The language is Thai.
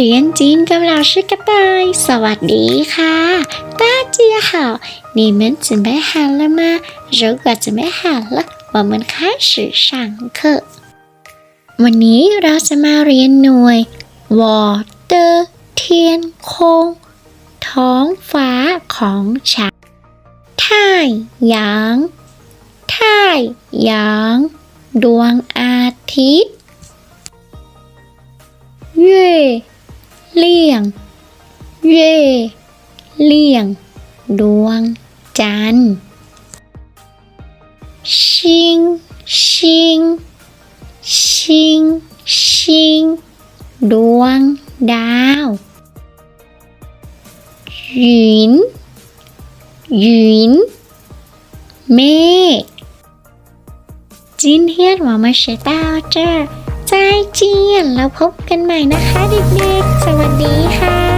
เรียนจีนกับเราชื่อกระต่าย สวัสดีค่ะ大家好你们准备好了吗如果准备好了我们开始上课วันนี้เราจะมาเรียนหน่วยวอเตอร์เทียนคง ท้องฟ้าของฉันท่ายหยางท่ายหยาง ดวงอาทิตย์ เย่ เลี่ยง เย่เลี่ยง ดวงจันทร์ชิง ชิง ชิง ชิง ดวงดาวหยินหยิน เมฆ今天我们学到这儿 จเจียนแล้วพบกันใหม่นะคะเด็กๆ สวัสดีค่ะ